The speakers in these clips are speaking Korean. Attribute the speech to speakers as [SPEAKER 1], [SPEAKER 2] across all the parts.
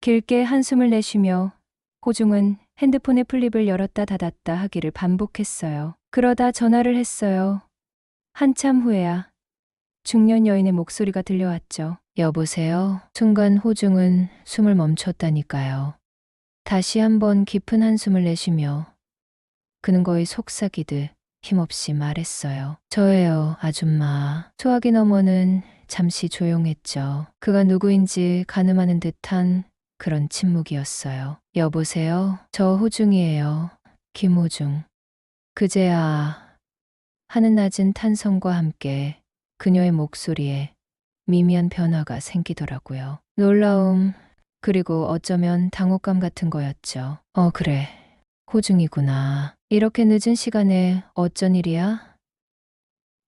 [SPEAKER 1] 길게 한숨을 내쉬며 호중은 핸드폰의 플립을 열었다 닫았다 하기를 반복했어요. 그러다 전화를 했어요. 한참 후에야 중년 여인의 목소리가 들려왔죠. 여보세요? 순간 호중은 숨을 멈췄다니까요. 다시 한번 깊은 한숨을 내쉬며 그는 거의 속삭이듯 힘없이 말했어요. 저예요, 아줌마. 소화기 너머는 잠시 조용했죠. 그가 누구인지 가늠하는 듯한 그런 침묵이었어요. 여보세요? 저 호중이에요. 김호중. 그제야 하는 낮은 탄성과 함께 그녀의 목소리에 미미한 변화가 생기더라고요. 놀라움, 그리고 어쩌면 당혹감 같은 거였죠. 어, 그래. 호중이구나. 이렇게 늦은 시간에 어쩐 일이야?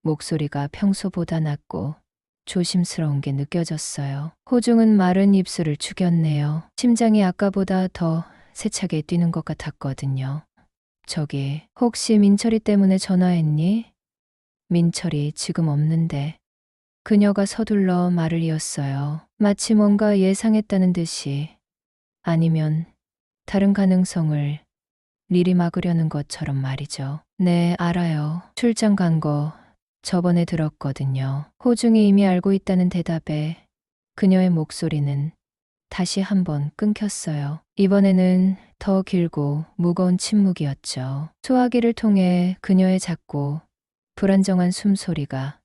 [SPEAKER 1] 목소리가 평소보다 낮고 조심스러운 게 느껴졌어요. 호중은 마른 입술을 죽였네요. 심장이 아까보다 더 세차게 뛰는 것 같았거든요. 저기, 혹시 민철이 때문에 전화했니? 민철이 지금 없는데. 그녀가 서둘러 말을 이었어요. 마치 뭔가 예상했다는 듯이. 아니면 다른 가능성을 미리 막으려는 것처럼 말이죠. 네, 알아요. 출장 간 거 저번에 들었거든요. 호중이 이미 알고 있다는 대답에 그녀의 목소리는 다시 한번 끊겼어요. 이번에는 더 길고 무거운 침묵이었죠. 소화기를 통해 그녀의 작고 불안정한 숨소리가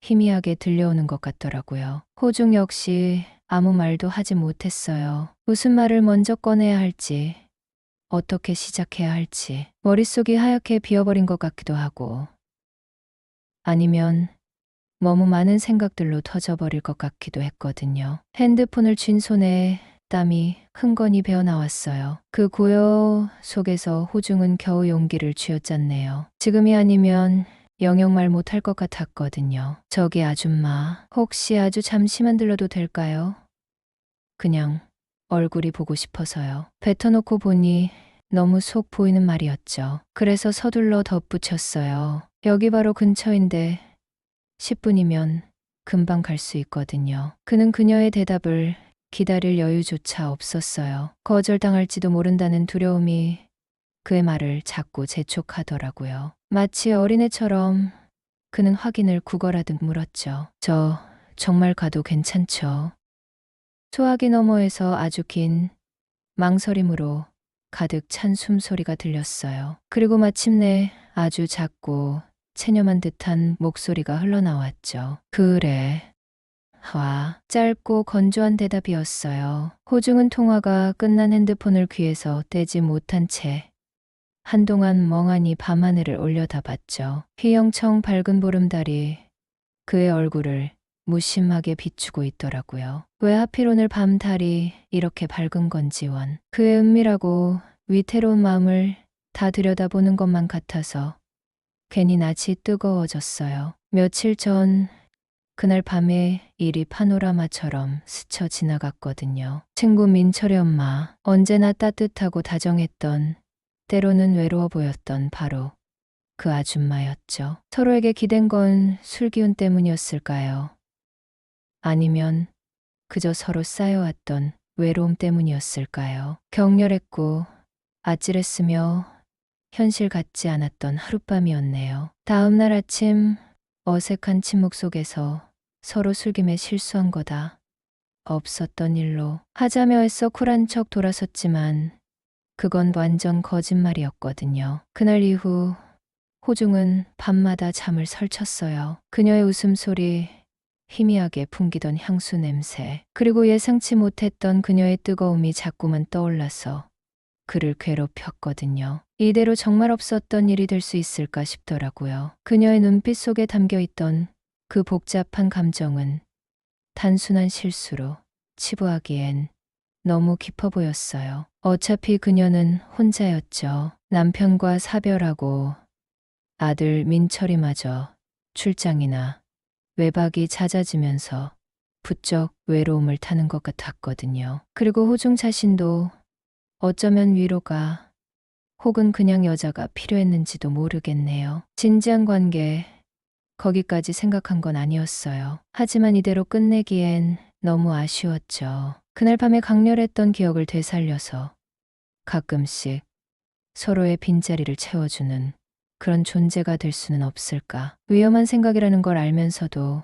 [SPEAKER 1] 희미하게 들려오는 것 같더라고요. 호중 역시 아무 말도 하지 못했어요. 무슨 말을 먼저 꺼내야 할지, 어떻게 시작해야 할지, 머릿속이 하얗게 비어버린 것 같기도 하고, 아니면 너무 많은 생각들로 터져버릴 것 같기도 했거든요. 핸드폰을 쥔 손에 땀이 흥건히 배어 나왔어요. 그 고요 속에서 호중은 겨우 용기를 쥐어짰네요. 지금이 아니면 영영 말 못할 것 같았거든요. 저기 아줌마, 혹시 아주 잠시만 들러도 될까요? 그냥 얼굴이 보고 싶어서요. 뱉어놓고 보니 너무 속 보이는 말이었죠. 그래서 서둘러 덧붙였어요. 여기 바로 근처인데 10분이면 금방 갈 수 있거든요. 그는 그녀의 대답을 기다릴 여유조차 없었어요. 거절당할지도 모른다는 두려움이 그의 말을 자꾸 재촉하더라고요. 마치 어린애처럼 그는 확인을 구걸하듯 물었죠. 저 정말 가도 괜찮죠? 소화기 너머에서 아주 긴 망설임으로 가득 찬 숨소리가 들렸어요. 그리고 마침내 아주 작고 체념한 듯한 목소리가 흘러나왔죠. 그래. 와, 짧고 건조한 대답이었어요. 호중은 통화가 끝난 핸드폰을 귀에서 떼지 못한 채 한동안 멍하니 밤하늘을 올려다봤죠. 휘영청 밝은 보름달이 그의 얼굴을 무심하게 비추고 있더라고요. 왜 하필 오늘 밤 달이 이렇게 밝은 건지 원. 그의 은밀하고 위태로운 마음을 다 들여다보는 것만 같아서 괜히 낯이 뜨거워졌어요. 며칠 전 그날 밤에 일이 파노라마처럼 스쳐 지나갔거든요. 친구 민철의 엄마, 언제나 따뜻하고 다정했던, 때로는 외로워 보였던 바로 그 아줌마였죠. 서로에게 기댄 건 술 기운 때문이었을까요? 아니면 그저 서로 쌓여왔던 외로움 때문이었을까요? 격렬했고 아찔했으며 현실 같지 않았던 하룻밤이었네요. 다음 날 아침 어색한 침묵 속에서 서로 술김에 실수한 거다. 없었던 일로 하자며 애써 쿨한 척 돌아섰지만 그건 완전 거짓말이었거든요. 그날 이후 호중은 밤마다 잠을 설쳤어요. 그녀의 웃음소리, 희미하게 풍기던 향수 냄새, 그리고 예상치 못했던 그녀의 뜨거움이 자꾸만 떠올라서 그를 괴롭혔거든요. 이대로 정말 없었던 일이 될 수 있을까 싶더라고요. 그녀의 눈빛 속에 담겨 있던 그 복잡한 감정은 단순한 실수로 치부하기엔 너무 깊어 보였어요. 어차피 그녀는 혼자였죠. 남편과 사별하고 아들 민철이마저 출장이나 외박이 잦아지면서 부쩍 외로움을 타는 것 같았거든요. 그리고 호중 자신도 어쩌면 위로가 혹은 그냥 여자가 필요했는지도 모르겠네요. 진지한 관계, 거기까지 생각한 건 아니었어요. 하지만 이대로 끝내기엔 너무 아쉬웠죠. 그날 밤에 강렬했던 기억을 되살려서 가끔씩 서로의 빈자리를 채워주는 그런 존재가 될 수는 없을까. 위험한 생각이라는 걸 알면서도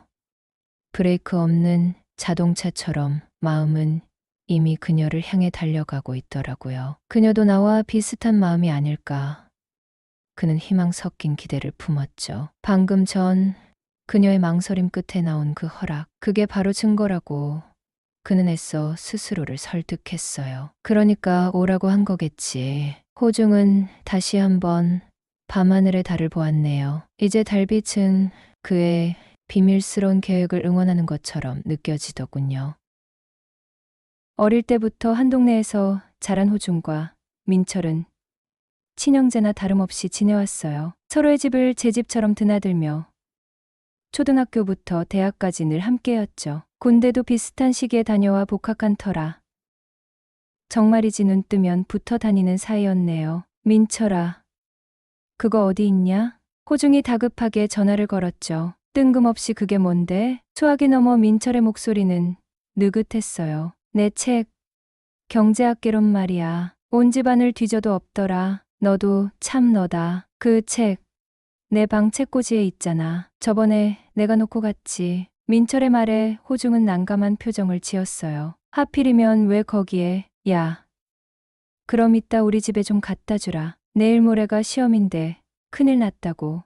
[SPEAKER 1] 브레이크 없는 자동차처럼 마음은 이미 그녀를 향해 달려가고 있더라고요. 그녀도 나와 비슷한 마음이 아닐까. 그는 희망 섞인 기대를 품었죠. 방금 전 그녀의 망설임 끝에 나온 그 허락, 그게 바로 증거라고 그는 애써 스스로를 설득했어요. 그러니까 오라고 한 거겠지. 호중은 다시 한번 밤하늘의 달을 보았네요. 이제 달빛은 그의 비밀스러운 계획을 응원하는 것처럼 느껴지더군요. 어릴 때부터 한 동네에서 자란 호중과 민철은 친형제나 다름없이 지내왔어요. 서로의 집을 제 집처럼 드나들며 초등학교부터 대학까지 늘 함께였죠. 군대도 비슷한 시기에 다녀와 복학한 터라. 정말이지 눈 뜨면 붙어 다니는 사이였네요. 민철아. 그거 어디 있냐? 호중이 다급하게 전화를 걸었죠. 뜬금없이 그게 뭔데? 수학이 넘어 민철의 목소리는 느긋했어요. 내 책. 경제학개론 말이야. 온 집안을 뒤져도 없더라. 너도 참 너다. 그 책. 내 방 책꽂이에 있잖아. 저번에 내가 놓고 갔지. 민철의 말에 호중은 난감한 표정을 지었어요. 하필이면 왜 거기에, 야. 그럼 이따 우리 집에 좀 갖다 주라. 내일 모레가 시험인데 큰일 났다고.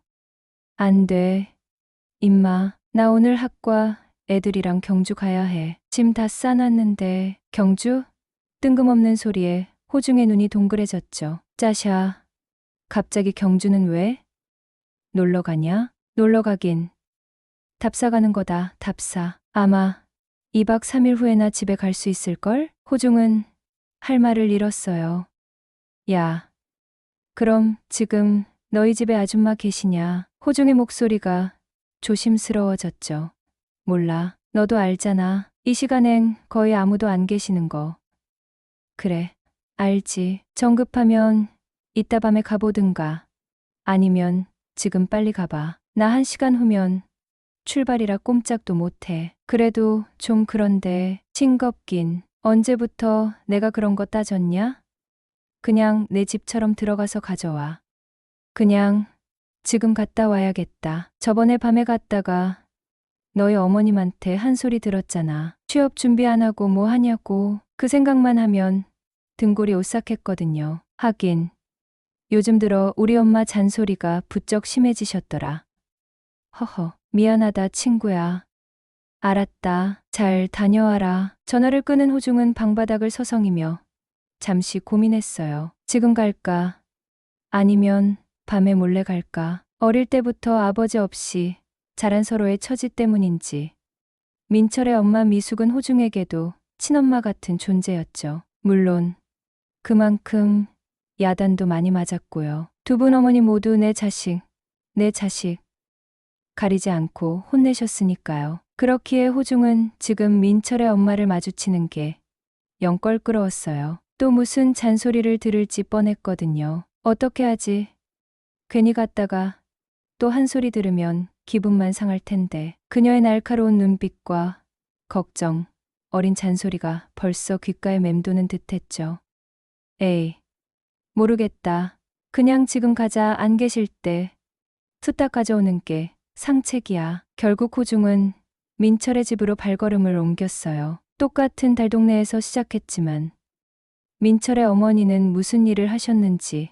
[SPEAKER 1] 안 돼. 임마, 나 오늘 학과 애들이랑 경주 가야 해. 짐 다 싸놨는데, 경주? 뜬금없는 소리에 호중의 눈이 동그래졌죠. 짜샤. 갑자기 경주는 왜? 놀러 가냐? 놀러 가긴. 답사 가는 거다, 답사. 아마 2박 3일 후에나 집에 갈 수 있을걸? 호중은 할 말을 잃었어요. 야. 그럼 지금 너희 집에 아줌마 계시냐? 호중의 목소리가 조심스러워졌죠. 몰라. 너도 알잖아. 이 시간엔 거의 아무도 안 계시는 거. 그래. 알지. 정급하면 이따 밤에 가보든가. 아니면 지금 빨리 가봐. 나 한 시간 후면 출발이라 꼼짝도 못해. 그래도 좀 그런데 싱겁긴. 언제부터 내가 그런 거 따졌냐? 그냥 내 집처럼 들어가서 가져와. 그냥 지금 갔다 와야겠다. 저번에 밤에 갔다가 너희 어머님한테 한 소리 들었잖아. 취업 준비 안 하고 뭐 하냐고. 그 생각만 하면 등골이 오싹했거든요. 하긴 요즘 들어 우리 엄마 잔소리가 부쩍 심해지셨더라. 허허, 미안하다 친구야. 알았다. 잘 다녀와라. 전화를 끄는 호중은 방바닥을 서성이며 잠시 고민했어요. 지금 갈까? 아니면 밤에 몰래 갈까? 어릴 때부터 아버지 없이 자란 서로의 처지 때문인지 민철의 엄마 미숙은 호중에게도 친엄마 같은 존재였죠. 물론 그만큼 야단도 많이 맞았고요. 두 분 어머니 모두 내 자식, 내 자식 가리지 않고 혼내셨으니까요. 그렇기에 호중은 지금 민철의 엄마를 마주치는 게 영 껄끄러웠어요. 또 무슨 잔소리를 들을지 뻔했거든요. 어떻게 하지? 괜히 갔다가 또 한 소리 들으면 기분만 상할 텐데 그녀의 날카로운 눈빛과 걱정, 어린 잔소리가 벌써 귓가에 맴도는 듯했죠. 에이, 모르겠다. 그냥 지금 가자 안 계실 때 투딱 가져오는 게 상책이야. 결국 호중은 민철의 집으로 발걸음을 옮겼어요. 똑같은 달동네에서 시작했지만 민철의 어머니는 무슨 일을 하셨는지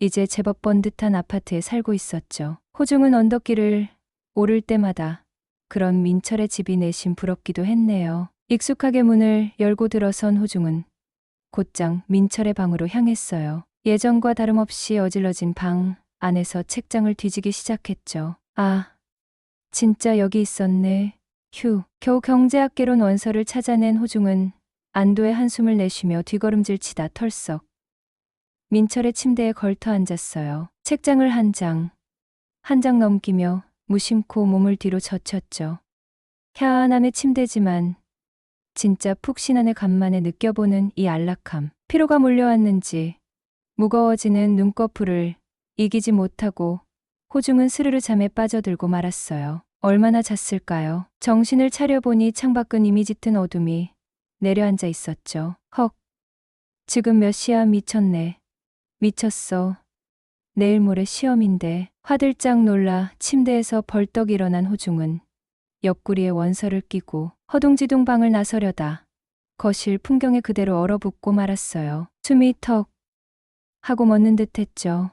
[SPEAKER 1] 이제 제법 번듯한 아파트에 살고 있었죠. 호중은 언덕길을 오를 때마다 그런 민철의 집이 내심 부럽기도 했네요. 익숙하게 문을 열고 들어선 호중은 곧장 민철의 방으로 향했어요. 예전과 다름없이 어질러진 방 안에서 책장을 뒤지기 시작했죠. 아, 진짜 여기 있었네. 휴, 겨우 경제학개론 원서를 찾아낸 호중은 안도의 한숨을 내쉬며 뒷걸음질 치다 털썩. 민철의 침대에 걸터 앉았어요. 책장을 한 장, 한 장 넘기며 무심코 몸을 뒤로 젖혔죠. 캬안함의 침대지만 진짜 푹신한의 간만에 느껴보는 이 안락함. 피로가 몰려왔는지 무거워지는 눈꺼풀을 이기지 못하고 호중은 스르르 잠에 빠져들고 말았어요. 얼마나 잤을까요? 정신을 차려보니 창밖은 이미 짙은 어둠이 내려앉아 있었죠. 헉. 지금 몇 시야 미쳤네. 미쳤어. 내일 모레 시험인데 화들짝 놀라 침대에서 벌떡 일어난 호중은 옆구리에 원서를 끼고 허둥지둥 방을 나서려다 거실 풍경에 그대로 얼어붙고 말았어요. 숨이 턱 하고 멎는 듯 했죠.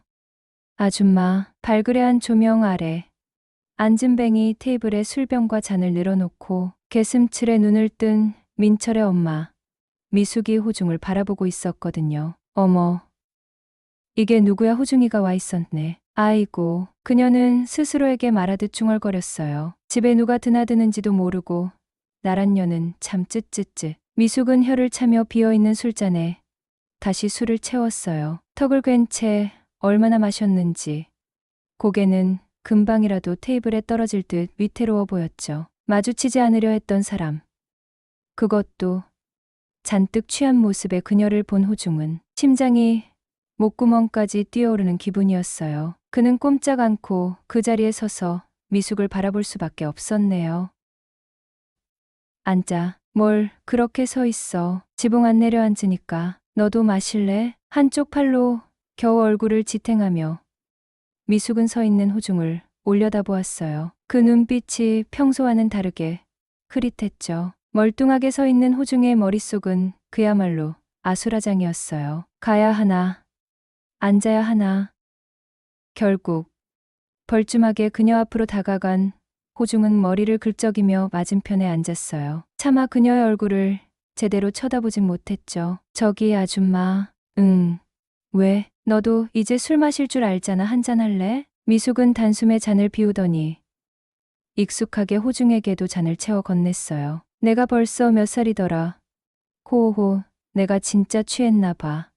[SPEAKER 1] 아줌마, 발그레한 조명 아래 앉은 뱅이 테이블에 술병과 잔을 늘어놓고 개슴칠에 눈을 뜬 민철의 엄마, 미숙이 호중을 바라보고 있었거든요. 어머, 이게 누구야 호중이가 와 있었네. 아이고, 그녀는 스스로에게 말하듯 중얼거렸어요. 집에 누가 드나드는지도 모르고 나란 년은 참 쯧쯧쯧. 미숙은 혀를 차며 비어있는 술잔에 다시 술을 채웠어요. 턱을 괜채 얼마나 마셨는지. 고개는 금방이라도 테이블에 떨어질 듯 위태로워 보였죠. 마주치지 않으려 했던 사람. 그것도 잔뜩 취한 모습의 그녀를 본 호중은 심장이 목구멍까지 뛰어오르는 기분이었어요. 그는 꼼짝 않고 그 자리에 서서 미숙을 바라볼 수밖에 없었네요. 앉아. 뭘 그렇게 서 있어. 지붕 안 내려앉으니까 너도 마실래? 한쪽 팔로 겨우 얼굴을 지탱하며 미숙은 서 있는 호중을 올려다보았어요. 그 눈빛이 평소와는 다르게 흐릿했죠. 멀뚱하게 서 있는 호중의 머릿속은 그야말로 아수라장이었어요. 가야 하나, 앉아야 하나. 결국 벌쭘하게 그녀 앞으로 다가간 호중은 머리를 긁적이며 맞은편에 앉았어요. 차마 그녀의 얼굴을 제대로 쳐다보진 못했죠. 저기 아줌마, 응. 왜? 너도 이제 술 마실 줄 알잖아. 한잔 할래? 미숙은 단숨에 잔을 비우더니 익숙하게 호중에게도 잔을 채워 건넸어요. 내가 벌써 몇 살이더라. 호호, 내가 진짜 취했나 봐.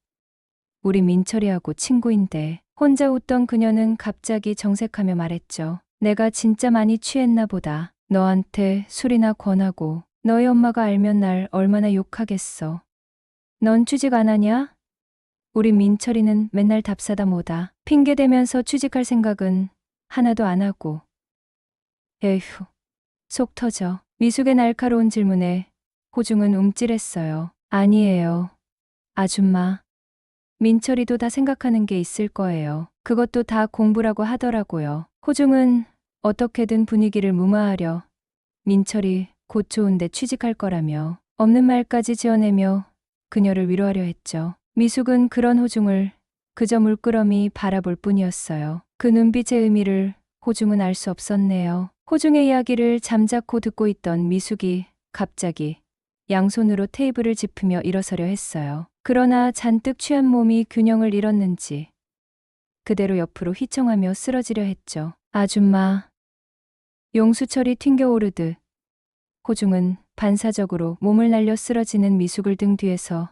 [SPEAKER 1] 우리 민철이하고 친구인데 혼자 웃던 그녀는 갑자기 정색하며 말했죠. 내가 진짜 많이 취했나 보다. 너한테 술이나 권하고 너희 엄마가 알면 날 얼마나 욕하겠어. 넌 취직 안 하냐? 우리 민철이는 맨날 답사다 뭐다. 핑계대면서 취직할 생각은 하나도 안 하고. 에휴, 속 터져. 미숙의 날카로운 질문에 호중은 움찔했어요. 아니에요. 아줌마. 민철이도 다 생각하는 게 있을 거예요. 그것도 다 공부라고 하더라고요. 호중은 어떻게든 분위기를 무마하려 민철이 곧 좋은데 취직할 거라며 없는 말까지 지어내며 그녀를 위로하려 했죠. 미숙은 그런 호중을 그저 물끄러미 바라볼 뿐이었어요. 그 눈빛의 의미를 호중은 알 수 없었네요. 호중의 이야기를 잠자코 듣고 있던 미숙이 갑자기 양손으로 테이블을 짚으며 일어서려 했어요. 그러나 잔뜩 취한 몸이 균형을 잃었는지 그대로 옆으로 휘청하며 쓰러지려 했죠. 아줌마. 용수철이 튕겨오르듯 호중은 반사적으로 몸을 날려 쓰러지는 미숙을 등 뒤에서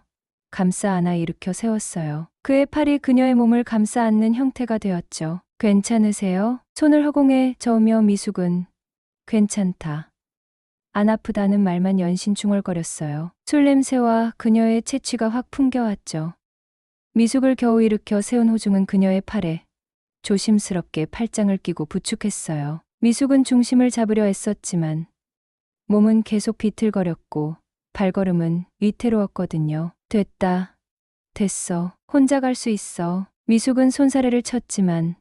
[SPEAKER 1] 감싸 안아 일으켜 세웠어요. 그의 팔이 그녀의 몸을 감싸 안는 형태가 되었죠. 괜찮으세요? 손을 허공에 저으며 미숙은 괜찮다. 안 아프다는 말만 연신 중얼거렸어요. 술 냄새와 그녀의 채취가 확 풍겨왔죠. 미숙을 겨우 일으켜 세운 호중은 그녀의 팔에 조심스럽게 팔짱을 끼고 부축했어요. 미숙은 중심을 잡으려 애썼지만 몸은 계속 비틀거렸고 발걸음은 위태로웠거든요. 됐다. 됐어. 혼자 갈 수 있어. 미숙은 손사래를 쳤지만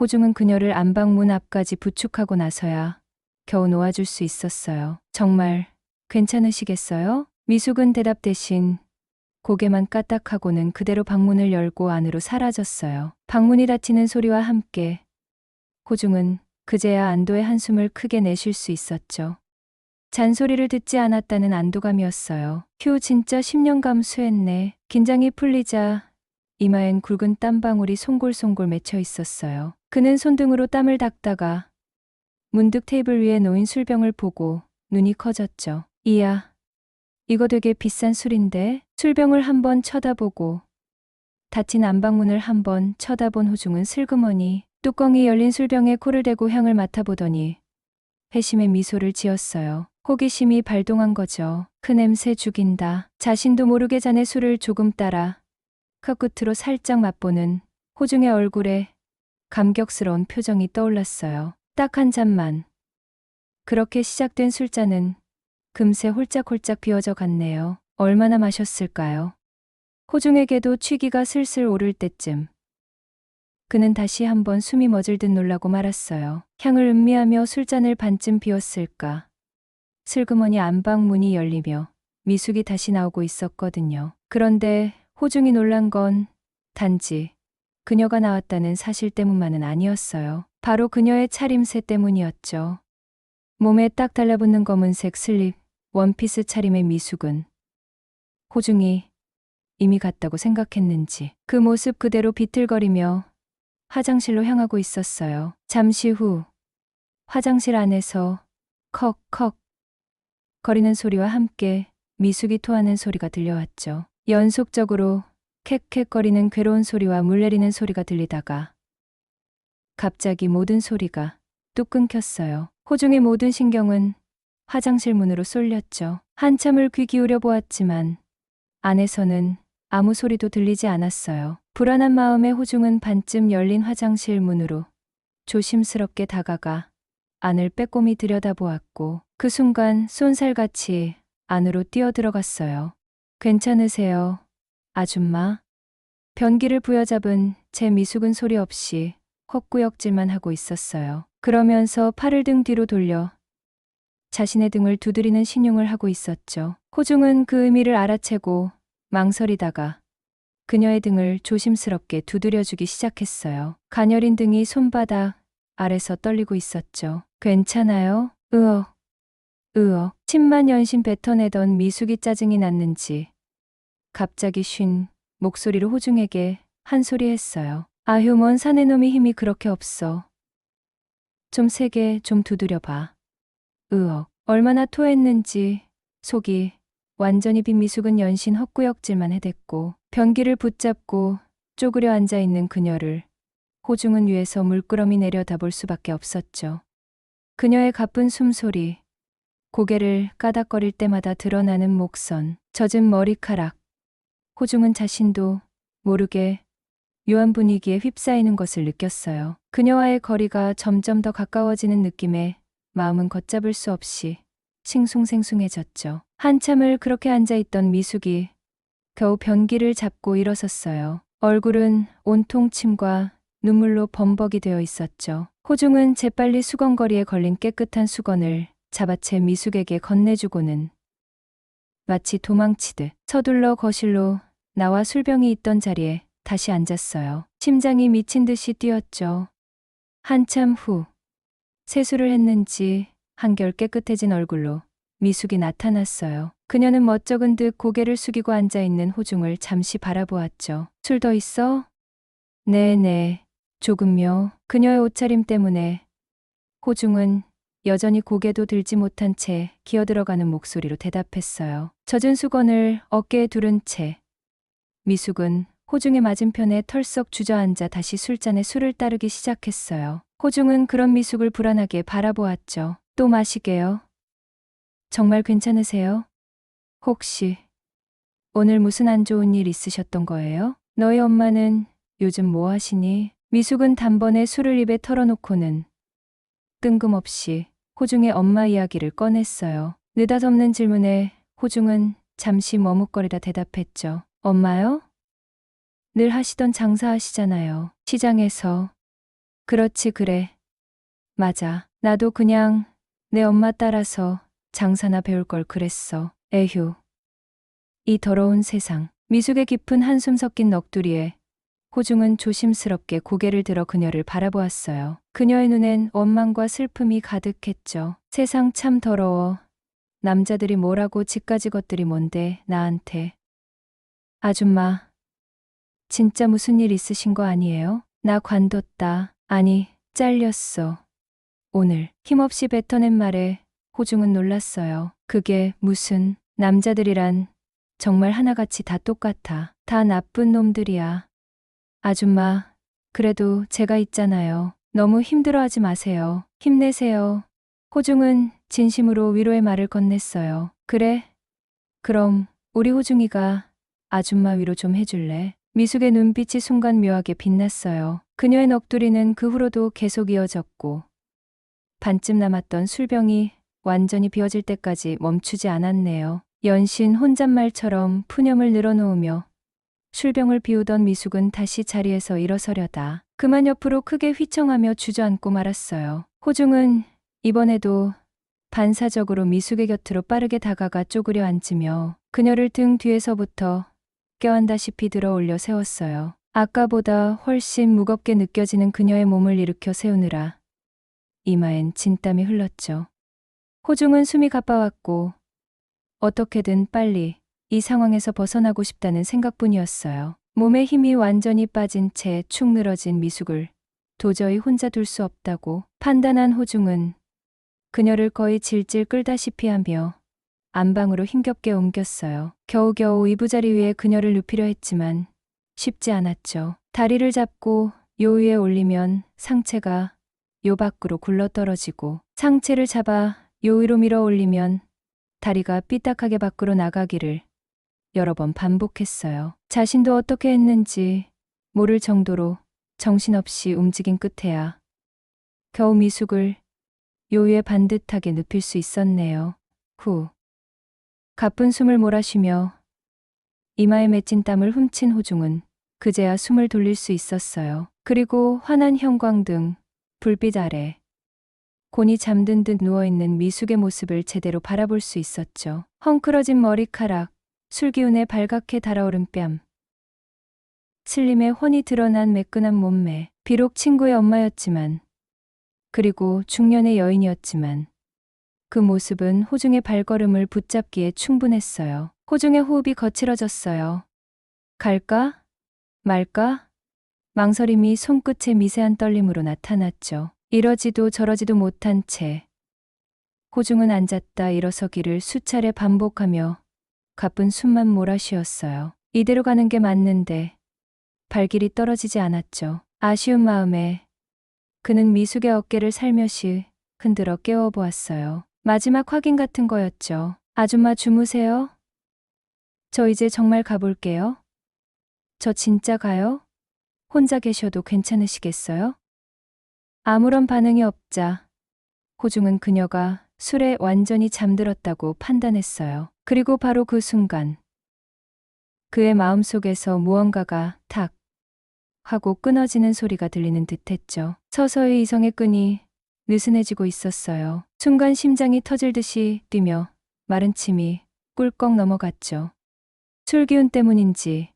[SPEAKER 1] 호중은 그녀를 안방문 앞까지 부축하고 나서야 겨우 놓아줄 수 있었어요. 정말 괜찮으시겠어요? 미숙은 대답 대신 고개만 까딱하고는 그대로 방문을 열고 안으로 사라졌어요. 방문이 닫히는 소리와 함께 호중은 그제야 안도의 한숨을 크게 내쉴 수 있었죠. 잔소리를 듣지 않았다는 안도감이었어요. 휴 진짜 10년 감수했네. 긴장이 풀리자 이마엔 굵은 땀방울이 송골송골 맺혀 있었어요. 그는 손등으로 땀을 닦다가 문득 테이블 위에 놓인 술병을 보고 눈이 커졌죠. 이야, 이거 되게 비싼 술인데 술병을 한번 쳐다보고 닫힌 안방문을 한번 쳐다본 호중은 슬그머니 뚜껑이 열린 술병에 코를 대고 향을 맡아보더니 회심의 미소를 지었어요. 호기심이 발동한 거죠. 그 냄새 죽인다. 자신도 모르게 잔의 술을 조금 따라 컵끝으로 살짝 맛보는 호중의 얼굴에 감격스러운 표정이 떠올랐어요. 딱 한 잔만. 그렇게 시작된 술잔은 금세 홀짝홀짝 비워져 갔네요. 얼마나 마셨을까요? 호중에게도 취기가 슬슬 오를 때쯤 그는 다시 한번 숨이 멎을 듯 놀라고 말았어요. 향을 음미하며 술잔을 반쯤 비웠을까. 슬그머니 안방 문이 열리며 미숙이 다시 나오고 있었거든요. 그런데 호중이 놀란 건 단지 그녀가 나왔다는 사실 때문만은 아니었어요. 바로 그녀의 차림새 때문이었죠. 몸에 딱 달라붙는 검은색 슬립, 원피스 차림의 미숙은 호중이 이미 갔다고 생각했는지 그 모습 그대로 비틀거리며 화장실로 향하고 있었어요. 잠시 후 화장실 안에서 컥컥 거리는 소리와 함께 미숙이 토하는 소리가 들려왔죠. 연속적으로 캑캑거리는 괴로운 소리와 물 내리는 소리가 들리다가 갑자기 모든 소리가 뚝 끊겼어요. 호중의 모든 신경은 화장실 문으로 쏠렸죠. 한참을 귀 기울여 보았지만 안에서는 아무 소리도 들리지 않았어요. 불안한 마음에 호중은 반쯤 열린 화장실 문으로 조심스럽게 다가가 안을 빼꼼히 들여다보았고 그 순간 쏜살같이 안으로 뛰어들어갔어요. 괜찮으세요, 아줌마? 변기를 부여잡은 제 미숙은 소리 없이 헛구역질만 하고 있었어요. 그러면서 팔을 등 뒤로 돌려 자신의 등을 두드리는 신용을 하고 있었죠. 호중은 그 의미를 알아채고 망설이다가 그녀의 등을 조심스럽게 두드려주기 시작했어요. 가녀린 등이 손바닥 아래서 떨리고 있었죠. 괜찮아요? 으어. 으어. 침만 연신 뱉어내던 미숙이 짜증이 났는지 갑자기 쉰 목소리로 호중에게 한 소리 했어요. 아휴 뭔 사내놈이 힘이 그렇게 없어. 좀 세게 좀 두드려봐. 으억. 얼마나 토했는지 속이 완전히 빈 미숙은 연신 헛구역질만 해댔고 변기를 붙잡고 쪼그려 앉아 있는 그녀를 호중은 위에서 물끄러미 내려다볼 수밖에 없었죠. 그녀의 가쁜 숨소리, 고개를 까닥거릴 때마다 드러나는 목선, 젖은 머리카락. 호중은 자신도 모르게 묘한 분위기에 휩싸이는 것을 느꼈어요. 그녀와의 거리가 점점 더 가까워지는 느낌에 마음은 걷잡을 수 없이 싱숭생숭해졌죠. 한참을 그렇게 앉아있던 미숙이 겨우 변기를 잡고 일어섰어요. 얼굴은 온통 침과 눈물로 범벅이 되어 있었죠. 호중은 재빨리 수건거리에 걸린 깨끗한 수건을 잡아채 미숙에게 건네주고는 마치 도망치듯 서둘러 거실로 나와 술병이 있던 자리에 다시 앉았어요. 심장이 미친 듯이 뛰었죠. 한참 후 세수를 했는지 한결 깨끗해진 얼굴로 미숙이 나타났어요. 그녀는 멋쩍은 듯 고개를 숙이고 앉아 있는 호중을 잠시 바라보았죠. 술 더 있어? 네네. 조금요. 그녀의 옷차림 때문에 호중은 여전히 고개도 들지 못한 채 기어들어가는 목소리로 대답했어요. 젖은 수건을 어깨에 두른 채 미숙은 호중의 맞은편에 털썩 주저앉아 다시 술잔에 술을 따르기 시작했어요. 호중은 그런 미숙을 불안하게 바라보았죠. 또 마시게요. 정말 괜찮으세요? 혹시 오늘 무슨 안 좋은 일 있으셨던 거예요? 너희 엄마는 요즘 뭐 하시니? 미숙은 단번에 술을 입에 털어놓고는 뜬금없이 호중의 엄마 이야기를 꺼냈어요. 느닷없는 질문에 호중은 잠시 머뭇거리다 대답했죠. 엄마요? 늘 하시던 장사 하시잖아요. 시장에서. 그렇지, 그래. 맞아. 나도 그냥 내 엄마 따라서 장사나 배울 걸 그랬어. 에휴. 이 더러운 세상. 미숙의 깊은 한숨 섞인 넋두리에 호중은 조심스럽게 고개를 들어 그녀를 바라보았어요. 그녀의 눈엔 원망과 슬픔이 가득했죠. 세상 참 더러워. 남자들이 뭐라고 집까지 것들이 뭔데 나한테. 아줌마. 진짜 무슨 일 있으신 거 아니에요? 나 관뒀다. 아니, 잘렸어. 오늘 힘없이 뱉어낸 말에 호중은 놀랐어요. 그게 무슨 남자들이란 정말 하나같이 다 똑같아. 다 나쁜 놈들이야. 아줌마, 그래도 제가 있잖아요. 너무 힘들어하지 마세요. 힘내세요. 호중은 진심으로 위로의 말을 건넸어요. 그래? 그럼 우리 호중이가 아줌마 위로 좀 해줄래? 미숙의 눈빛이 순간 묘하게 빛났어요. 그녀의 넋두리는 그 후로도 계속 이어졌고 반쯤 남았던 술병이 완전히 비어질 때까지 멈추지 않았네요. 연신 혼잣말처럼 푸념을 늘어놓으며 술병을 비우던 미숙은 다시 자리에서 일어서려다 그만 옆으로 크게 휘청하며 주저앉고 말았어요. 호중은 이번에도 반사적으로 미숙의 곁으로 빠르게 다가가 쪼그려 앉으며 그녀를 등 뒤에서부터 껴안다시피 들어 올려 세웠어요. 아까보다 훨씬 무겁게 느껴지는 그녀의 몸을 일으켜 세우느라 이마엔 진땀이 흘렀죠. 호중은 숨이 가빠왔고 어떻게든 빨리 이 상황에서 벗어나고 싶다는 생각뿐이었어요. 몸에 힘이 완전히 빠진 채 축 늘어진 미숙을 도저히 혼자 둘 수 없다고 판단한 호중은 그녀를 거의 질질 끌다시피 하며 안방으로 힘겹게 옮겼어요. 겨우겨우 이부자리 위에 그녀를 눕히려 했지만 쉽지 않았죠. 다리를 잡고 요 위에 올리면 상체가 요 밖으로 굴러 떨어지고 상체를 잡아 요 위로 밀어 올리면 다리가 삐딱하게 밖으로 나가기를 여러 번 반복했어요. 자신도 어떻게 했는지 모를 정도로 정신없이 움직인 끝에야 겨우 미숙을 요 위에 반듯하게 눕힐 수 있었네요. 후. 가쁜 숨을 몰아쉬며 이마에 맺힌 땀을 훔친 호중은 그제야 숨을 돌릴 수 있었어요. 그리고 환한 형광등, 불빛 아래 곤히 잠든 듯 누워있는 미숙의 모습을 제대로 바라볼 수 있었죠. 헝클어진 머리카락, 술기운에 발갛게 달아오른 뺨. 슬림에 훤히 드러난 매끈한 몸매. 비록 친구의 엄마였지만, 그리고 중년의 여인이었지만, 그 모습은 호중의 발걸음을 붙잡기에 충분했어요. 호중의 호흡이 거칠어졌어요. 갈까? 말까? 망설임이 손끝의 미세한 떨림으로 나타났죠. 이러지도 저러지도 못한 채 호중은 앉았다 일어서기를 수차례 반복하며 가쁜 숨만 몰아 쉬었어요. 이대로 가는 게 맞는데 발길이 떨어지지 않았죠. 아쉬운 마음에 그는 미숙의 어깨를 살며시 흔들어 깨워보았어요. 마지막 확인 같은 거였죠. 아줌마 주무세요? 저 이제 정말 가볼게요. 저 진짜 가요? 혼자 계셔도 괜찮으시겠어요? 아무런 반응이 없자 호중은 그녀가 술에 완전히 잠들었다고 판단했어요. 그리고 바로 그 순간 그의 마음속에서 무언가가 탁 하고 끊어지는 소리가 들리는 듯했죠. 서서히 이성의 끈이 느슨해지고 있었어요. 순간 심장이 터질 듯이 뛰며 마른 침이 꿀꺽 넘어갔죠. 술기운 때문인지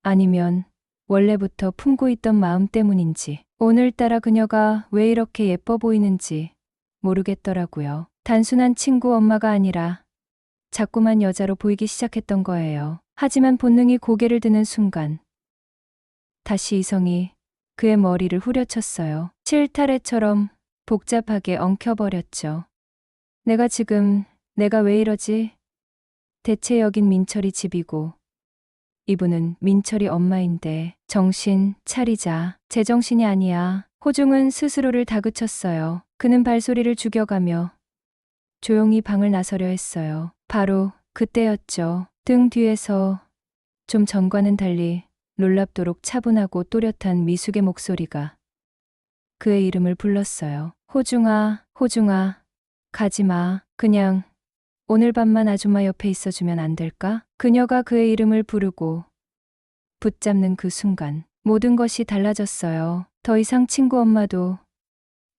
[SPEAKER 1] 아니면 원래부터 품고 있던 마음 때문인지 오늘따라 그녀가 왜 이렇게 예뻐 보이는지 모르겠더라고요. 단순한 친구 엄마가 아니라 자꾸만 여자로 보이기 시작했던 거예요. 하지만 본능이 고개를 드는 순간 다시 이성이 그의 머리를 후려쳤어요. 실타래처럼 복잡하게 엉켜버렸죠. 내가 지금 내가 왜 이러지? 대체 여긴 민철이 집이고 이분은 민철이 엄마인데 정신 차리자. 제정신이 아니야. 호중은 스스로를 다그쳤어요. 그는 발소리를 죽여가며 조용히 방을 나서려 했어요. 바로 그때였죠. 등 뒤에서 좀 전과는 달리 놀랍도록 차분하고 또렷한 미숙의 목소리가 그의 이름을 불렀어요. 호중아, 호중아, 가지 마. 그냥 오늘 밤만 아줌마 옆에 있어주면 안 될까? 그녀가 그의 이름을 부르고 붙잡는 그 순간 모든 것이 달라졌어요. 더 이상 친구 엄마도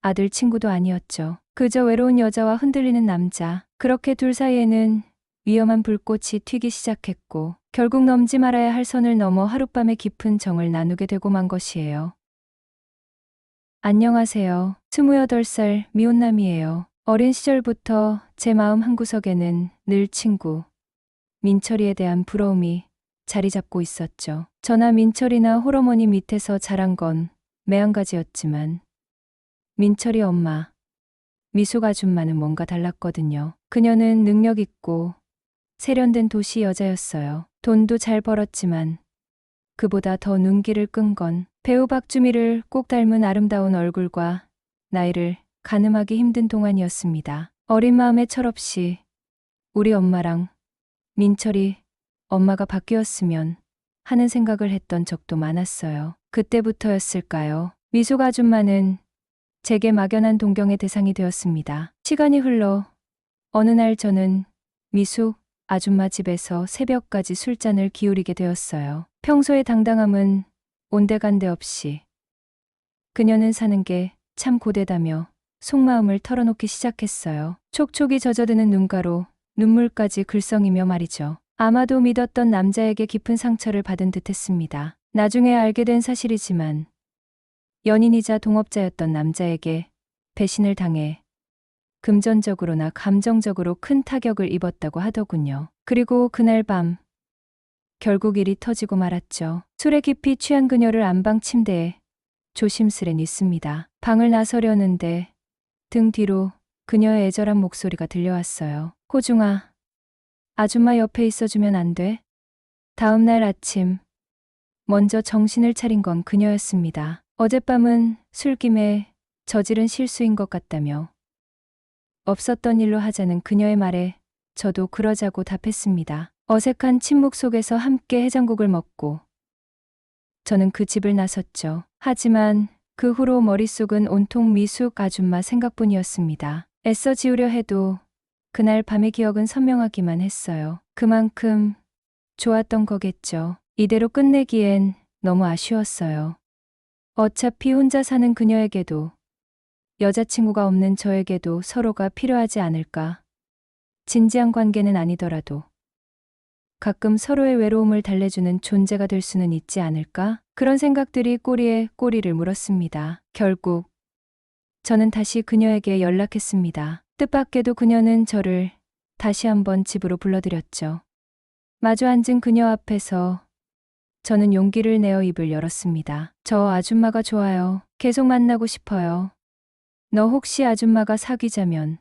[SPEAKER 1] 아들 친구도 아니었죠. 그저 외로운 여자와 흔들리는 남자. 그렇게 둘 사이에는 위험한 불꽃이 튀기 시작했고 결국 넘지 말아야 할 선을 넘어 하룻밤의 깊은 정을 나누게 되고 만 것이에요. 안녕하세요. 28살 미혼남이에요. 어린 시절부터 제 마음 한구석에는 늘 친구, 민철이에 대한 부러움이 자리 잡고 있었죠. 저나 민철이나 홀어머니 밑에서 자란 건 매한가지였지만 민철이 엄마, 미숙 아줌마는 뭔가 달랐거든요. 그녀는 능력 있고 세련된 도시 여자였어요. 돈도 잘 벌었지만 그보다 더 눈길을 끈 건 배우 박주미를 꼭 닮은 아름다운 얼굴과 나이를 가늠하기 힘든 동안이었습니다. 어린 마음에 철없이 우리 엄마랑 민철이 엄마가 바뀌었으면 하는 생각을 했던 적도 많았어요. 그때부터였을까요? 미숙 아줌마는 제게 막연한 동경의 대상이 되었습니다. 시간이 흘러 어느 날 저는 미숙 아줌마 집에서 새벽까지 술잔을 기울이게 되었어요. 평소의 당당함은 온데간데 없이 그녀는 사는 게 참 고되다며 속마음을 털어놓기 시작했어요. 촉촉이 젖어드는 눈가로 눈물까지 글썽이며 말이죠. 아마도 믿었던 남자에게 깊은 상처를 받은 듯 했습니다. 나중에 알게 된 사실이지만 연인이자 동업자였던 남자에게 배신을 당해 금전적으로나 감정적으로 큰 타격을 입었다고 하더군요. 그리고 그날 밤 결국 일이 터지고 말았죠. 술에 깊이 취한 그녀를 안방 침대에 조심스레 뉘습니다. 방을 나서려는데 등 뒤로 그녀의 애절한 목소리가 들려왔어요. 호중아, 아줌마 옆에 있어주면 안 돼? 다음 날 아침, 먼저 정신을 차린 건 그녀였습니다. 어젯밤은 술김에 저지른 실수인 것 같다며 없었던 일로 하자는 그녀의 말에 저도 그러자고 답했습니다. 어색한 침묵 속에서 함께 해장국을 먹고 저는 그 집을 나섰죠. 하지만 그 후로 머릿속은 온통 미숙 아줌마 생각뿐이었습니다. 애써 지우려 해도 그날 밤의 기억은 선명하기만 했어요. 그만큼 좋았던 거겠죠. 이대로 끝내기엔 너무 아쉬웠어요. 어차피 혼자 사는 그녀에게도 여자친구가 없는 저에게도 서로가 필요하지 않을까. 진지한 관계는 아니더라도 가끔 서로의 외로움을 달래주는 존재가 될 수는 있지 않을까? 그런 생각들이 꼬리에 꼬리를 물었습니다. 결국 저는 다시 그녀에게 연락했습니다. 뜻밖에도 그녀는 저를 다시 한번 집으로 불러들였죠. 마주 앉은 그녀 앞에서 저는 용기를 내어 입을 열었습니다. 저 아줌마가 좋아요. 계속 만나고 싶어요. 너 혹시 아줌마가 사귀자면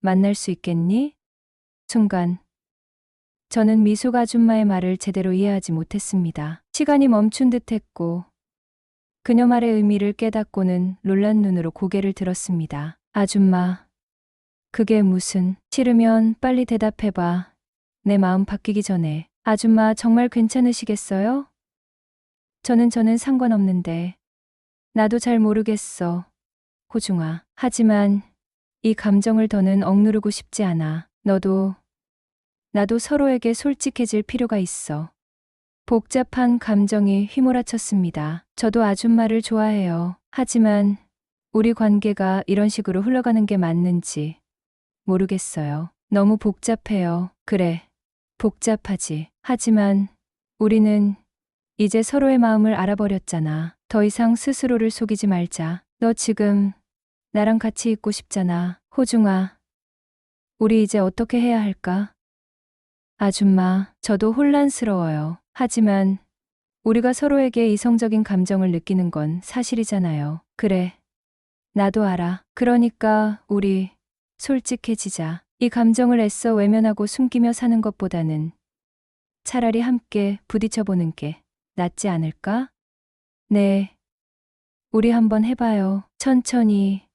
[SPEAKER 1] 만날 수 있겠니? 순간 저는 미숙 아줌마의 말을 제대로 이해하지 못했습니다. 시간이 멈춘 듯 했고 그녀 말의 의미를 깨닫고는 놀란 눈으로 고개를 들었습니다. 아줌마, 그게 무슨, 싫으면 빨리 대답해봐. 내 마음 바뀌기 전에. 아줌마 정말 괜찮으시겠어요? 저는 저는 상관없는데. 나도 잘 모르겠어. 호중아. 하지만 이 감정을 더는 억누르고 싶지 않아. 너도 나도 서로에게 솔직해질 필요가 있어. 복잡한 감정이 휘몰아쳤습니다. 저도 아줌마를 좋아해요. 하지만 우리 관계가 이런 식으로 흘러가는 게 맞는지 모르겠어요. 너무 복잡해요. 그래. 복잡하지. 하지만 우리는 이제 서로의 마음을 알아버렸잖아. 더 이상 스스로를 속이지 말자. 너 지금 나랑 같이 있고 싶잖아. 호중아. 우리 이제 어떻게 해야 할까? 아줌마, 저도 혼란스러워요. 하지만 우리가 서로에게 이성적인 감정을 느끼는 건 사실이잖아요. 그래. 나도 알아. 그러니까 우리 솔직해지자. 이 감정을 애써 외면하고 숨기며 사는 것보다는 차라리 함께 부딪혀보는 게 낫지 않을까? 네. 우리 한번 해봐요. 천천히.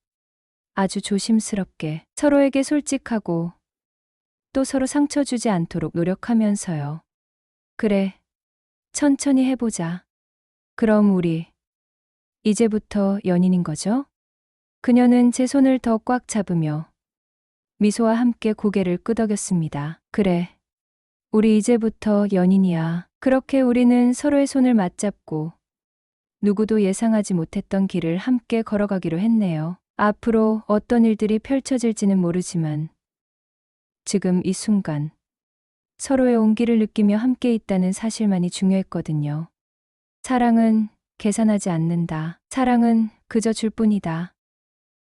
[SPEAKER 1] 아주 조심스럽게 서로에게 솔직하고 또 서로 상처 주지 않도록 노력하면서요. 그래. 천천히 해보자. 그럼 우리 이제부터 연인인 거죠? 그녀는 제 손을 더 꽉 잡으며 미소와 함께 고개를 끄덕였습니다. 그래. 우리 이제부터 연인이야. 그렇게 우리는 서로의 손을 맞잡고 누구도 예상하지 못했던 길을 함께 걸어가기로 했네요. 앞으로 어떤 일들이 펼쳐질지는 모르지만 지금 이 순간 서로의 온기를 느끼며 함께 있다는 사실만이 중요했거든요. 사랑은 계산하지 않는다. 사랑은 그저 줄 뿐이다.